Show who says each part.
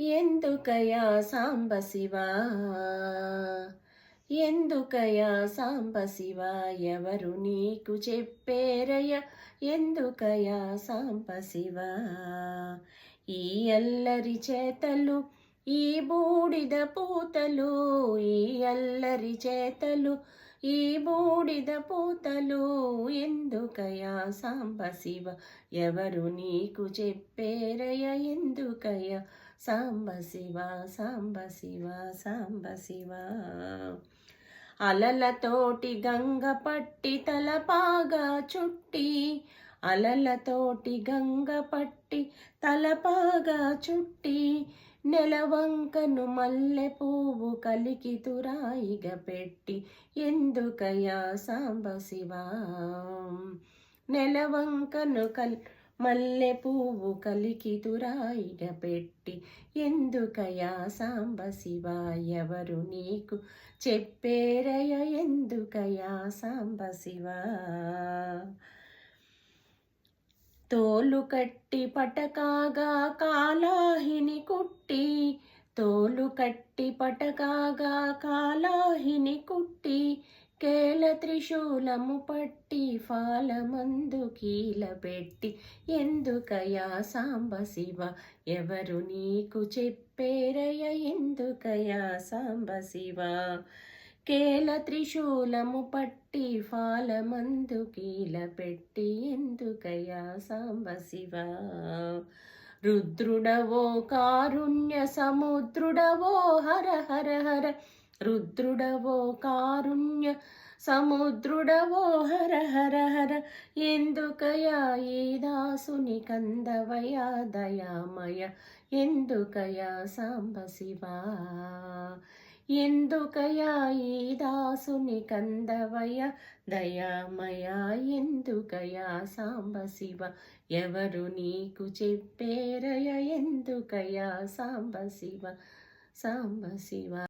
Speaker 1: ఎందుకయా సాంబ శివ? ఎందుకయా సాంబ శివ? ఎవరు నీకు చెప్పేరయ ఎందుకయా సాంబ శివ? ఈ అల్లరి చేతలు ఈ బూడిద పూతలు ఈ అల్లరి చేతలు ఈ బూడిద పూతలు ఎందుకయా సాంబ శివ? ఎవరు నీకు చెప్పేరయ ఎందుకయా సాంబ శివ సాంబ శివ సాంబ శివ. అలలతోటి గంగ పట్టి తలపాగా చుట్టి అలలతోటి గంగ పట్టి తలపాగా చుట్టి నెలవంకను మల్లె పువ్వు కలికి తురాయిగ పెట్టి ఎందుకయా సాంబ శివ? నెలవంకను కల్ మల్లె పువ్వు కలికి తురాయిడ పెట్టి ఎందుకయా సాంబ శివ ఎవరు నీకు చెప్పేరయ ఎందుకయా సాంబ శివ? తోలు కట్టి పటకాగా కాలాహిని కుట్టి తోలు కట్టి పటకాగా కాలాహిని కుట్టి కేల త్రిశూలము పట్టి ఫాలమందు కీల పెట్టి ఎందుకయా సాంబ శివ? ఎవరు నీకు చెప్పేరయ ఎందుకయా సాంబ శివ? కేల త్రిశూలము పట్టి ఫాలమందు కీల పెట్టి ఎందుకయా సాంబ శివ? రుద్రుడవో కారుణ్య సముద్రుడవో హర హర హర రుద్రుడవో కారుణ్య సముద్రుడవో హర హర హర ఎందుకయా ఈ దాసుని కందవయా దయామయ ఎందుకయా సాంబ శివా ఎందుకయా ఈ దాసుని కందవయ దయామయ ఎందుకయా సాంబ శివ ఎవరు నీకు చెప్పేరయ ఎందుకయా సాంబ శివ సాంబ శివ